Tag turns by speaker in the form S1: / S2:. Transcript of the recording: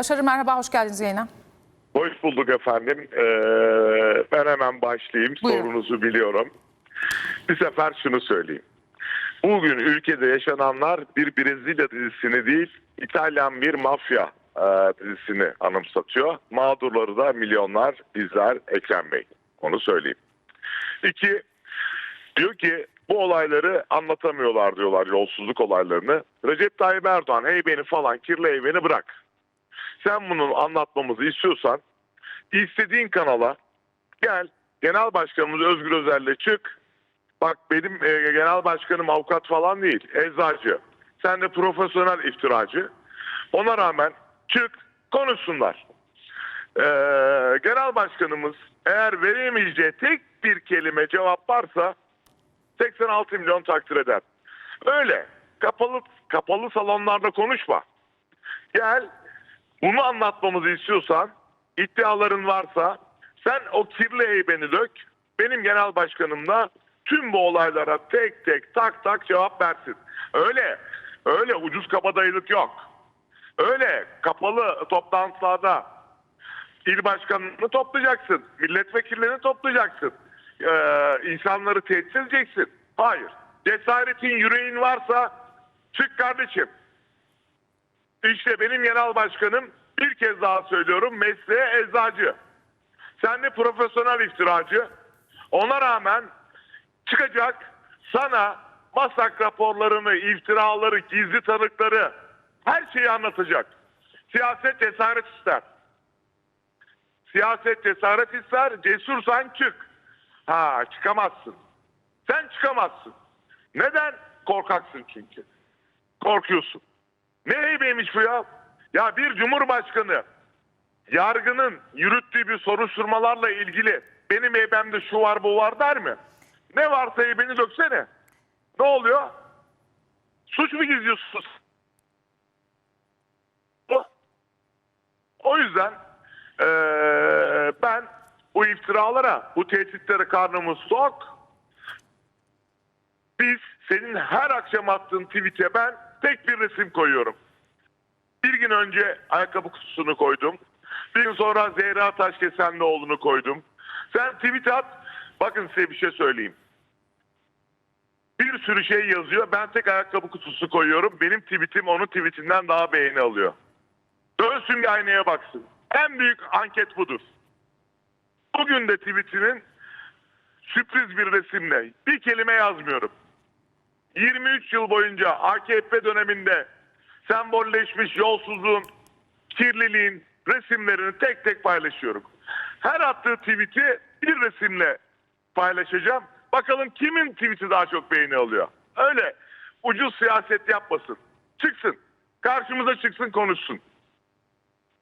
S1: Başarı merhaba, hoş geldiniz yayına.
S2: Hoş bulduk efendim. Ee, ben hemen başlayayım.
S1: Buyurun.
S2: Sorunuzu biliyorum. Bir sefer şunu söyleyeyim. Bugün ülkede yaşananlar bir Brezilya dizisini değil, İtalyan bir mafya e, dizisini anımsatıyor. Mağdurları da milyonlar bizler Ekrem Bey. Onu söyleyeyim. İki, diyor ki bu olayları anlatamıyorlar diyorlar yolsuzluk olaylarını. Recep Tayyip Erdoğan heybeni falan kirli heybeni bırak. Sen bunu anlatmamızı istiyorsan istediğin kanala gel genel başkanımız Özgür Özel'le çık. Bak benim e, genel başkanım avukat falan değil eczacı. Sen de profesyonel iftiracı. Ona rağmen çık konuşsunlar. Ee, genel başkanımız eğer veremeyeceği tek bir kelime cevap varsa 86 milyon takdir eder. Öyle kapalı kapalı salonlarda konuşma. Gel bunu anlatmamızı istiyorsan iddiaların varsa sen o kirli heybeni dök. Benim genel başkanımla tüm bu olaylara tek tek tak tak cevap versin. Öyle öyle ucuz kabadayılık yok. Öyle kapalı toplantılarda il başkanını toplayacaksın. Milletvekillerini toplayacaksın. Ee, insanları tehdit edeceksin. Hayır. Cesaretin yüreğin varsa çık kardeşim. İşte benim genel başkanım bir kez daha söylüyorum mesleğe eczacı. Sen de profesyonel iftiracı. Ona rağmen çıkacak sana masak raporlarını, iftiraları, gizli tanıkları her şeyi anlatacak. Siyaset cesaret ister. Siyaset cesaret ister. Cesursan çık. Ha çıkamazsın. Sen çıkamazsın. Neden? Korkaksın çünkü. Korkuyorsun. Ne heybeymiş bu ya? Ya bir cumhurbaşkanı yargının yürüttüğü bir soruşturmalarla ilgili benim heybemde şu var bu var der mi? Ne varsa heybeni döksene. Ne oluyor? Suç mu gizliyorsunuz? O, yüzden eee, ben bu iftiralara, bu tehditlere karnımı sok. Biz senin her akşam attığın tweet'e ben tek bir resim koyuyorum. Bir gün önce ayakkabı kutusunu koydum. Bir gün sonra Zehra Taşkesenlioğlu'nu koydum. Sen tweet at. Bakın size bir şey söyleyeyim. Bir sürü şey yazıyor. Ben tek ayakkabı kutusu koyuyorum. Benim tweetim onun tweetinden daha beğeni alıyor. Dönsün bir aynaya baksın. En büyük anket budur. Bugün de tweetinin sürpriz bir resimle bir kelime yazmıyorum. 23 yıl boyunca AKP döneminde sembolleşmiş yolsuzluğun, kirliliğin resimlerini tek tek paylaşıyorum. Her attığı tweet'i bir resimle paylaşacağım. Bakalım kimin tweet'i daha çok beğeni alıyor. Öyle ucuz siyaset yapmasın. Çıksın. Karşımıza çıksın konuşsun.